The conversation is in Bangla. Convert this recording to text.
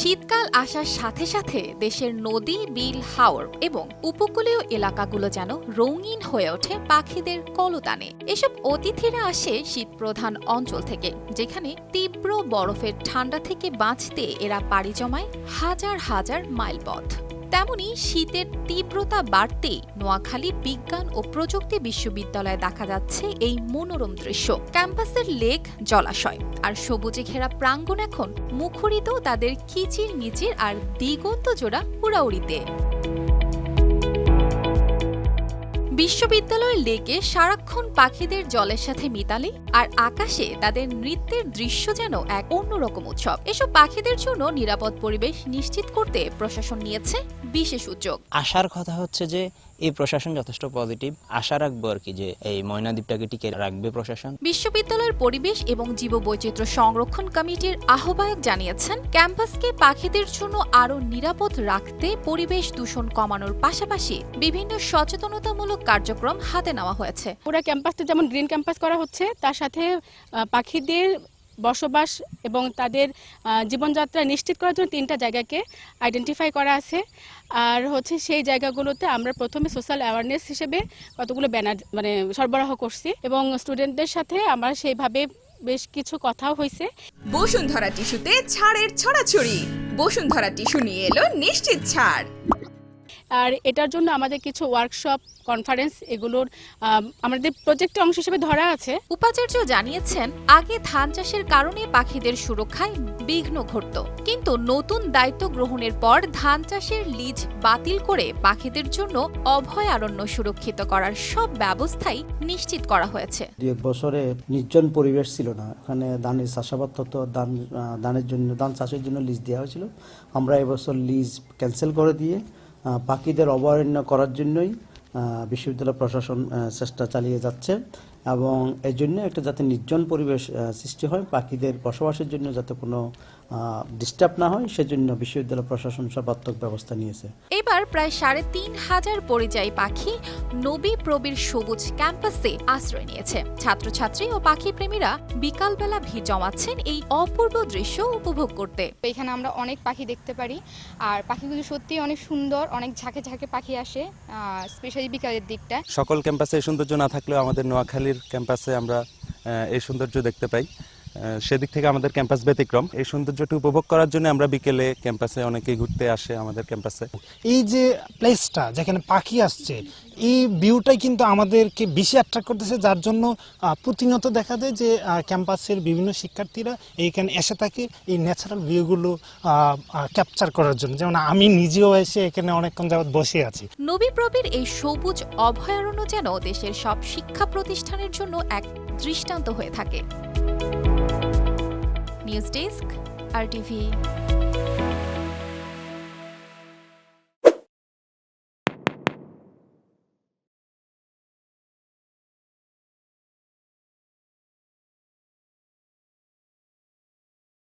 শীতকাল আসার সাথে সাথে দেশের নদী, বিল, হাওর এবং উপকূলীয় এলাকাগুলো যেন রঙিন হয়ে ওঠে পাখিদের কলতানে। এসব অতিথিরা আসে শীত প্রধান অঞ্চল থেকে, যেখানে তীব্র বরফের ঠান্ডা থেকে বাঁচতে এরা পাড়ি জমায় হাজার হাজার মাইল পথ। তেমনি শীতের তীব্রতা বাড়তেই নোয়াখালী বিজ্ঞান ও প্রযুক্তি বিশ্ববিদ্যালয়ে দেখা যাচ্ছে এই মনোরম দৃশ্য। ক্যাম্পাসের লেক, জলাশয় আর সবুজে ঘেরা প্রাঙ্গণ এখন মুখরিত তাদের কিচির মিচির আর দিগন্ত জোড়া উড়াউড়িতে বিশ্ববিদ্যালয়ের লেকে সারাক্ষণ পাখিদের জলের সাথে মিতালি আর আকাশে তাদের নৃত্যের দৃশ্য যেন এক অন্যরকম উৎসব। এসব পাখিদের জন্য নিরাপদ পরিবেশ নিশ্চিত করতে প্রশাসন নিয়েছে বিশেষ উদ্যোগ। আশার কথা হচ্ছে যে এই প্রশাসন যথেষ্ট পজিটিভ আশা রাখব আর কি যে এই ময়নাদ্বীপটাকে টিকে রাখবে প্রশাসন। বিশ্ববিদ্যালয়ের পরিবেশ এবং জীববৈচিত্র্য সংরক্ষণ কমিটির আহ্বায়ক জানিয়েছেন ক্যাম্পাসকে পাখিদের জন্য আরও নিরাপদ রাখতে পরিবেশ দূষণ কমানোর পাশাপাশি বিভিন্ন সচেতনতামূলক কার্যক্রম হাতে নেওয়া হয়েছে। পুরো ক্যাম্পাসটা যেমন গ্রিন ক্যাম্পাস করা হচ্ছে তার সাথে পাখিদের বসবাস এবং তাদের জীবনযাত্রা নিশ্চিত করার জন্য তিনটা জায়গাকে আইডেন্টিফাই করা আছে। আর হচ্ছে সেই জায়গাগুলোতে আমরা প্রথমে সোশ্যাল অ্যাওয়ারনেস হিসেবে কতগুলো ব্যানার মানে সরবরাহ করছি এবং স্টুডেন্টদের সাথে আমরা সেইভাবে বেশ কিছু কথাও হয়েছে। বসুন্ধরা টিস্যুতে ছাড়ের ছড়াছড়ি। বসুন্ধরা টিস্যু নিয়ে এলো নিশ্চিত ছাড়। আর এটার জন্য আমাদের কিছু ওয়ার্কশপ কনফারেন্স এগুলোর আমাদের প্রজেক্টের অংশ হিসেবে ধরা আছে। উপাচার্য জানিয়েছেন আগে ধান চাষের কারণে পাখিদের সুরক্ষায় বিঘ্ন ঘটত। কিন্তু নতুন দায়িত্ব গ্রহণের পর ধান চাষের লিজ বাতিল করে পাখিদের জন্য অভয়ারণ্য সুরক্ষিত করার সব ব্যবস্থাই নিশ্চিত করা হয়েছে। দু এক বছরে নির্জন পরিবেশ ছিল না। এখানে ধানের চাষাবাদ তত ধান ধানের জন্য ধান চাষের জন্য লিজ দেওয়া হয়েছিল। আমরা এবছর লিজ ক্যান্সেল করে দিয়ে পাখিদের অভয়ারণ্য করার জন্যই বিশ্ববিদ্যালয় প্রশাসন চেষ্টা চালিয়ে যাচ্ছে এবং এই জন্য একটা যাতে নির্জন পরিবেশ সৃষ্টি হয়, পাখিদের বসবাসের জন্য যাতে কোনো ডিস্টার্ব না হয়, সেজন্য বিশ্ববিদ্যালয় প্রশাসন সর্বাত্মক ব্যবস্থা নিয়েছে। এবার প্রায় সাড়ে তিন হাজার পরিযায়ী পাখি নবী প্রবীর সবুজ ক্যাম্পাসে আশ্রয় নিয়েছে। ছাত্রছাত্রী ও পাখি প্রেমীরা বিকালবেলা ভিড় জমাচ্ছেন এই অপূর্ব দৃশ্য উপভোগ করতে। এখানে আমরা অনেক পাখি দেখতে পারি আর পাখিগুলো সত্যিই অনেক সুন্দর অনেক ঝাঁকে ঝাঁকে পাখি আসে স্পেশালি বিকালের দিকটা সকল ক্যাম্পাসে এই সৌন্দর্য না থাকলেও আমাদের নোয়াখালীর ক্যাম্পাসে আমরা এই সৌন্দর্য দেখতে পাই। সেদিক থেকে আমাদের ক্যাম্পাস ব্যতিক্রম। এই সৌন্দর্যটি উপভোগ করার জন্য আমরা বিকেলে ক্যাম্পাসে অনেকেই ঘুরতে আসে আমাদের ক্যাম্পাসে। এই যে প্লেসটা যেখানে পাখি আসছে এই ভিউটাই কিন্তু আমাদেরকে বেশি অ্যাট্রাক্ট করতেছে যার জন্য প্রতিনিয়ত দেখা যায় যে ক্যাম্পাসের বিভিন্ন শিক্ষার্থীরা এইখানে এসে থাকে এই ন্যাচারাল ভিউগুলো ক্যাপচার করার জন্য। যেমন আমি নিজেও এসে এখানে অনেকক্ষণ যাবত বসে আছি। নবী প্রবীর এই সবুজ অভয়ারণ্য যেন দেশের সব শিক্ষা প্রতিষ্ঠানের জন্য এক দৃষ্টান্ত হয়ে থাকে। News desk R T